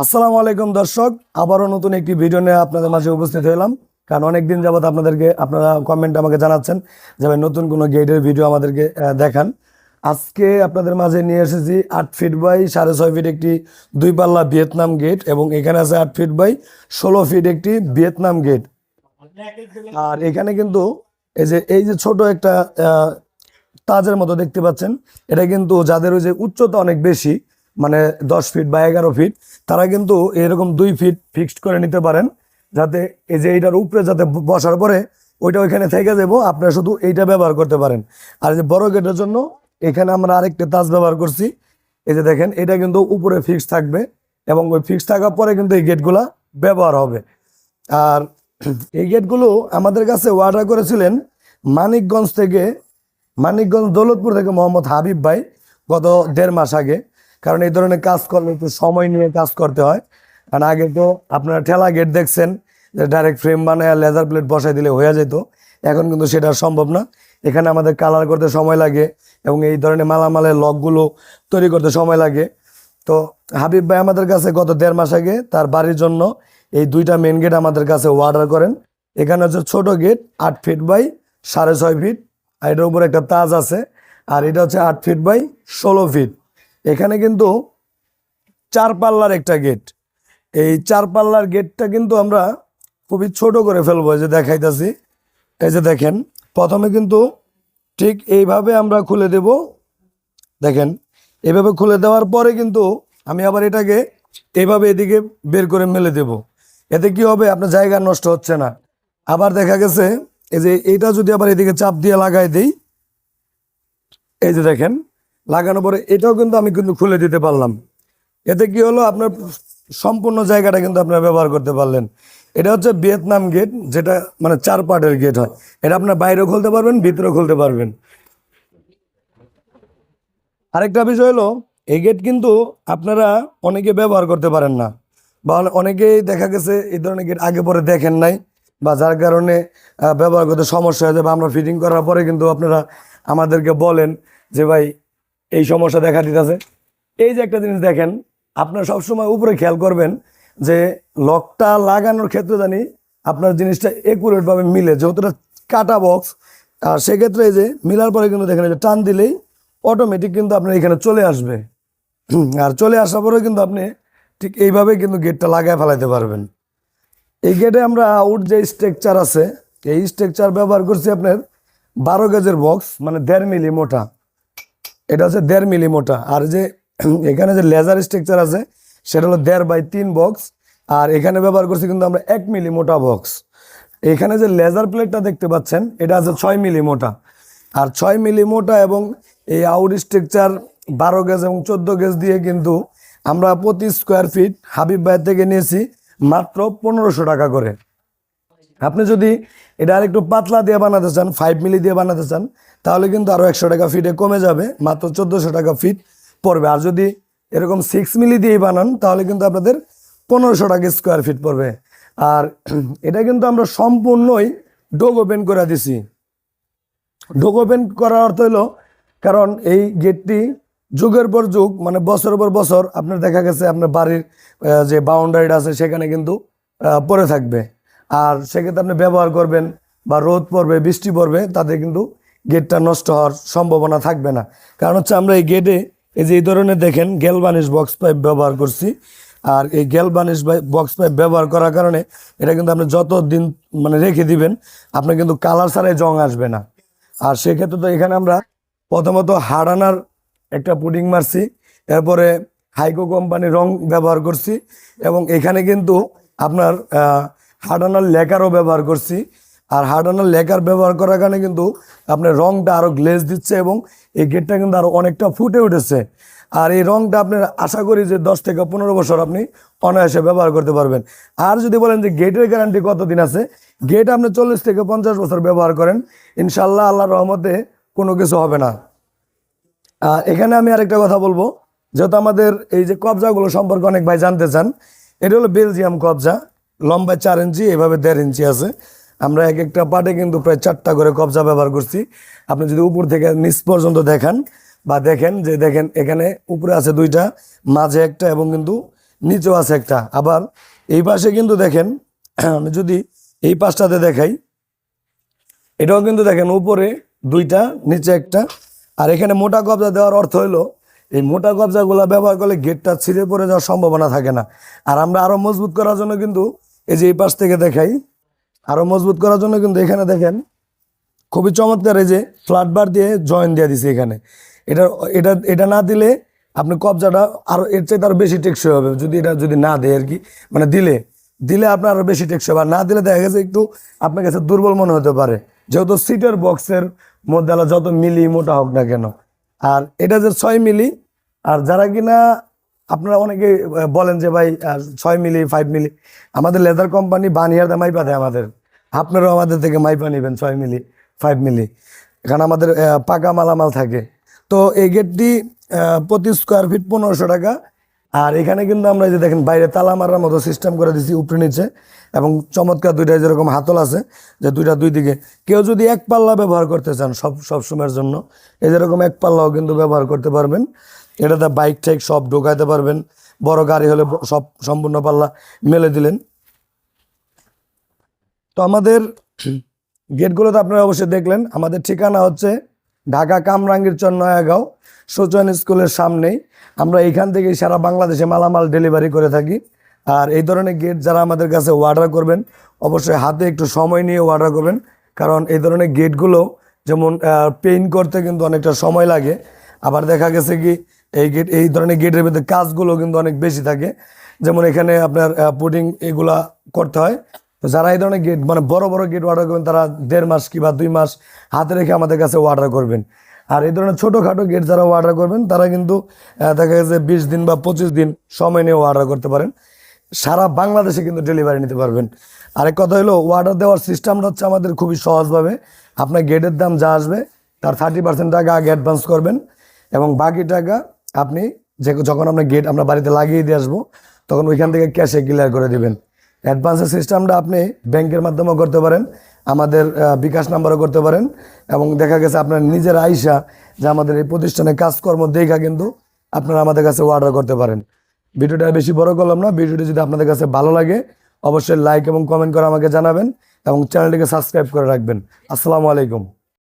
আসসালামু আলাইকুম দর্শক, আবারও নতুন একটি ভিডিও নিয়ে আপনাদের মাঝে উপস্থিত হলাম কারণ অনেকদিন যাবত আপনাদেরকে, আপনারা কমেন্ট আমাকে জানাচ্ছেন যে ভাই নতুন কোনো গেটের ভিডিও আমাদেরকে দেখান। আজকে আপনাদের মাঝে নিয়ে এসেছি আট ফিট বাই সাড়ে ছয় ফিট একটি দুই পাল্লা ভিয়েতনাম গেট এবং এখানে আছে আট ফিট বাই ষোলো ফিট একটি ভিয়েতনাম গেট আর এখানে কিন্তু এই যে এই যে ছোট একটা তাজের মতো দেখতে পাচ্ছেন, এটা কিন্তু যাদের ওই যে উচ্চতা অনেক বেশি মানে দশ ফিট বা এগারো ফিট তারা কিন্তু এরকম দুই ফিট ফিক্সড করে নিতে পারেন, যাতে এই যে এইটার উপরে যাতে বসার পরে ওইটা ওইখানে থেকে যাব, আপনারা শুধু এইটা ব্যবহার করতে পারেন। আর যে বড় গেটের জন্য এখানে আমরা আরেকটা তাজ ব্যবহার করছি। এই যে দেখেন, এটা কিন্তু উপরে ফিক্স থাকবে এবং ওই ফিক্স থাকার পরে কিন্তু এই গেটগুলা ব্যবহার হবে। আর এই গেটগুলো আমাদের কাছে অর্ডার করেছিলেন মানিকগঞ্জ থেকে, মানিকগঞ্জ দৌলতপুর থেকে মোহাম্মদ হাবিব ভাই, গত দেড় মাস আগে। কারণ এই ধরনের কাজ করলে একটু সময় নিয়ে কাজ করতে হয়। কারণ আগে তো আপনারা ঠেলা গেট দেখছেন, যে ডাইরেক্ট ফ্রেম বানায় লেজার প্লেট বসাই দিলে হয়ে যেত। এখন কিন্তু সেটা সম্ভব না। এখানে আমাদের কালার করতে সময় লাগে এবং এই ধরনের মালামালের লকগুলো তৈরি করতে সময় লাগে। তো হাবিব ভাই আমাদের কাছে গত দেড় মাস আগে তার বাড়ির জন্য এই দুইটা মেন গেট আমাদের কাছে অর্ডার করেন। এখানে হচ্ছে ছোট গেট আট ফিট বাই সাড়ে ছয় ফিট আর এটার উপর একটা তাজ আছে। আর এটা হচ্ছে আট ফিট বাই ষোলো ফিট এখানে কিন্তু চার পাল্লার একটা গেট এই চার পাল্লার গেটটা কিন্তু আমরা খুবই ছোট করে ফেলব যে দেখাইতেছি। এই যে দেখেন, প্রথমে কিন্তু ঠিক এইভাবে আমরা খুলে দেব। দেখেন এইভাবে খুলে দেওয়ার পরে কিন্তু আমি আবার এটাকে এইভাবে এদিকে বের করে মেলে দেব। এতে কি হবে? আপনার জায়গা নষ্ট হচ্ছে না। আবার দেখা গেছে, এই যে এটা যদি আবার এদিকে চাপ দিয়ে লাগাই দিই, এই যে দেখেন লাগানোর পরে এটাও কিন্তু আমি কিন্তু খুলে দিতে পারলাম। এতে কি হলো? আপনার সম্পূর্ণ জায়গাটা কিন্তু আপনারা ব্যবহার করতে পারলেন। এটা হচ্ছে ভিয়েতনাম গেট, যেটা মানে চার পার্টের গেট হয়। এটা আপনার বাইরেও খুলতে পারবেন, ভিতরেও খুলতে পারবেন। আরেকটা বিষয় হলো, এই গেট কিন্তু আপনারা অনেকে ব্যবহার করতে পারেন না। বা অনে- অনেকেই দেখা গেছে এই ধরনের গেট আগে পরে দেখেন নাই, বা যার কারণে ব্যবহার করতে সমস্যা হয়ে যাবে আমরা ফিটিং করার পরে কিন্তু আপনারা আমাদেরকে বলেন যে, ভাই এই সমস্যা দেখা দিতেছে। এই যে একটা জিনিস দেখেন, আপনার সবসময় উপরে খেয়াল করবেন যে লকটা লাগানোর ক্ষেত্রে জানি আপনার জিনিসটা একুরেটভাবে মিলে। যেহেতু কাটা বক্স আর সেক্ষেত্রে এই যে মিলার পরে কিন্তু দেখেন যে টান দিলেই অটোমেটিক কিন্তু আপনার এখানে চলে আসবে। আর চলে আসার পরেও কিন্তু আপনি ঠিক এইভাবে কিন্তু গেটটা লাগায় ফেলাইতে পারবেন। এই গেটে আমরা আউট যে স্ট্রাকচার আছে, এই স্ট্রাকচার ব্যবহার করছি আপনার বারো গেজের বক্স মানে দেড় মিলি মোটা। এটা হচ্ছে দেড় মিলি মোটা আর যে এখানে যে লেজার স্ট্রাকচার আছে, সেটা হলো দেড় বাই তিন বক্স আর এখানে ব্যবহার করছি কিন্তু আমরা এক মিলি মোটা বক্স এখানে যে লেজার প্লেটটা দেখতে পাচ্ছেন, এটা আছে ছয় মিলি মোটা আর ছয় মিলি মোটা এবং এই আউট স্ট্রাকচার বারো গেজ এবং চোদ্দ গেজ দিয়ে কিন্তু আমরা প্রতি স্কোয়ার ফিট হাবিব ভাইয়ের থেকে নিয়েছি মাত্র পনেরোশো টাকা করে। আপনি যদি এটা আরেকটু পাতলা দিয়ে বানাতে চান ফাইভ মিলি দিয়ে বানাতে চান, তাহলে কিন্তু আরও একশো টাকা ফিটে কমে যাবে, মাত্র চোদ্দোশো টাকা ফিট পড়বে। আর যদি এরকম সিক্স মিলি দিয়েই বানান, তাহলে কিন্তু আপনাদের পনেরোশো টাকা স্কোয়ার ফিট পড়বে। আর এটা কিন্তু আমরা সম্পূর্ণই ডোগ ওপেন করে দিছি। ডোগ ওপেন করার অর্থ হলো, কারণ এই গেটটি যুগের পর যুগ মানে বছরের পর বছর আপনার দেখা গেছে আপনার বাড়ির যে বাউন্ডারিটা আছে, সেখানে কিন্তু পড়ে থাকবে। আর সেক্ষেত্রে আপনি ব্যবহার করবেন বা রোদ পড়বে, বৃষ্টি পড়বে, তাতে কিন্তু গেটটা নষ্ট হওয়ার সম্ভাবনা থাকবে না। কারণ হচ্ছে আমরা এই গেটে, এই যে এই ধরনের দেখেন গ্যালবানিশ বক্স পাইপ ব্যবহার করছি। আর এই গ্যালবানিশ বক্স পাইপ ব্যবহার করার কারণে এটা কিন্তু আপনি যত দিন মানে রেখে দিবেন, আপনার কিন্তু কালার ছাড়াই জং আসবে না। আর সেক্ষেত্রে তো এখানে আমরা প্রথমত হাডানার একটা পুডিং মারছি, এরপরে হাইকো কোম্পানির রং ব্যবহার করছি এবং এখানে কিন্তু আপনার আহ, হাডানার লেকারও ব্যবহার করছি। আর হাডানার লেকার ব্যবহার করার কারণে কিন্তু আপনার রংটা আরও গ্লেজ দিচ্ছে এবং এই গেটটা কিন্তু আরও অনেকটা ফুটে উঠেছে। আর এই রংটা আপনার আশা করি যে দশ থেকে পনেরো বছর আপনি অনায়াসে ব্যবহার করতে পারবেন। আর যদি বলেন যে গেটের গ্যারান্টি কতদিন আছে গেট আপনি চল্লিশ থেকে পঞ্চাশ বছর ব্যবহার করেন ইনশাল্লাহ আল্লাহ রহমতে কোনো কিছু হবে না। এখানে আমি আরেকটা কথা বলব যেহেতু আমাদের এই যে কবজাগুলো সম্পর্কে অনেক ভাই জানতে চান এটা হলো বেলজিয়াম কবজা। লম্বায় চার ইঞ্চি, এভাবে দেড় ইঞ্চি আছে। আমরা এক একটা পাটে কিন্তু প্রায় চারটা করে কবজা ব্যবহার করছি। আপনি যদি উপর থেকে নিচ পর্যন্ত দেখান বা দেখেন যে দেখেন এখানে উপরে আছে দুইটা, মাঝে একটা এবং কিন্তু নিচেও আছে একটা। আবার এই পাশে কিন্তু দেখেন, আমি যদি এই পাশটাতে দেখাই, এটাও কিন্তু দেখেন উপরে দুইটা, নিচে একটা। আর এখানে মোটা কবজা দেওয়ার অর্থ হলো, এই মোটা কবজাগুলো ব্যবহার করলে গেটটা ছিঁড়ে পড়ে যাওয়ার সম্ভাবনা থাকে না। আর আমরা আরও মজবুত করার জন্য কিন্তু এই যে এই পাশ থেকে দেখাই, আরও মজবুত করার জন্য কিন্তু এখানে দেখেন, খুবই চমৎকার এই যে ফ্ল্যাট বার দিয়ে জয়েন দিয়ে দিছে এখানে। এটা এটা এটা না দিলে আপনি কবজাটা আরও, এর চাইতে আরও বেশি টেকসই হবে। যদি এটা যদি না দেয় আর কি মানে দিলে দিলে আপনার আরও বেশি টেকসই হবে। আর না দিলে দেখা গেছে একটু আপনার কাছে দুর্বল মনে হতে পারে। যেহেতু সিটের বক্সের মধ্যে যত মিলি মোটা হোক না কেন। আর এটা যে ছয় মিলি, আর যারা কিনা আপনারা অনেকে বলেন যে ভাই ছয় মিলি ফাইভ মিলি। আমাদের লেদার কোম্পানি বানিয়ারদা মাইপা দেয় আমাদের। আপনারাও আমাদের থেকে মাইপা নেবেন, ছয় মিলি ফাইভ মিলি। এখানে আমাদের পাকা মালামাল থাকে। তো এই গেটটি প্রতি স্কোয়ার ফিট পনেরোশো টাকা। আর এখানে কিন্তু আমরা যে দেখেন, বাইরে তালা মারার মতো সিস্টেম করে দিছি উপরে নিচে। এবং চমৎকার দুইটা যেরকম হাতল আছে, যে দুইটা দুই দিকে। কেউ যদি এক পাল্লা ব্যবহার করতে চান সব সব সময়ের জন্য, এই যেরকম এক পাল্লাও কিন্তু ব্যবহার করতে পারবেন। এটাতে বাইক ঠাইক সব ঢোকাইতে পারবেন। বড় গাড়ি হলে সব সম্পূর্ণ পাল্লা মেলে দিলেন। তো আমাদের গেটগুলো তো আপনারা অবশ্যই দেখলেন। আমাদের ঠিকানা হচ্ছে ঢাকা কামরাঙ্গীর চর নয়াগাঁও সোচন স্কুলের সামনেই। আমরা এখান থেকে সারা বাংলাদেশে মালামাল ডেলিভারি করে থাকি। আর এই ধরনের গেট যারা আমাদের কাছে অর্ডার করবেন, অবশ্যই হাতে একটু সময় নিয়ে অর্ডার করবেন। কারণ এই ধরনের গেটগুলো যেমন পেইন্ট করতে কিন্তু অনেকটা সময় লাগে। আবার দেখা গেছে কি এই গেট এই ধরনের গেটের ভিতরে কাজগুলো কিন্তু অনেক বেশি থাকে। যেমন এখানে আপনার পুডিং এগুলা করতে হয়। তো যারা এই ধরনের গেট মানে বড় বড় গেট অর্ডার করবেন, তারা দেড় মাস কিংবা দুই মাস হাতে রেখে আমাদের কাছে অর্ডার করবেন। আর এই ধরনের ছোটোখাটো গেট যারা অর্ডার করবেন, তারা কিন্তু দেখা গেছে বিশ দিন বা পঁচিশ দিন সময় নিয়ে অর্ডার করতে পারেন। সারা বাংলাদেশে কিন্তু ডেলিভারি নিতে পারবেন। আরেক কথা হলো অর্ডার দেওয়ার সিস্টেমটা হচ্ছে আমাদের খুবই সহজভাবে। আপনার গেটের দাম যা আসবে, তার থার্টি পার্সেন্ট টাকা আগে অ্যাডভান্স করবেন এবং বাকি টাকা আপনি যে যখন আপনার গেট আমরা বাড়িতে লাগিয়ে দিয়ে আসব, তখন ওইখান থেকে ক্যাশে ক্লিয়ার করে দিবেন। অ্যাডভান্সের সিস্টেমটা আপনি ব্যাংকের মাধ্যমেও করতে পারেন, আমাদের বিকাশ নাম্বারও করতে পারেন এবং দেখা গেছে আপনার নিজের আইসা যে আমাদের এই প্রতিষ্ঠানে কাজকর্ম দেখা কিন্তু আপনারা আমাদের কাছে অর্ডার করতে পারেন। ভিডিওটা বেশি বড় করলাম না, ভিডিওটি যদি আপনাদের কাছে ভালো লাগে, অবশ্যই লাইক এবং কমেন্ট করে আমাকে জানাবেন এবং চ্যানেলটিকে সাবস্ক্রাইব করে রাখবেন। আসসালামু আলাইকুম।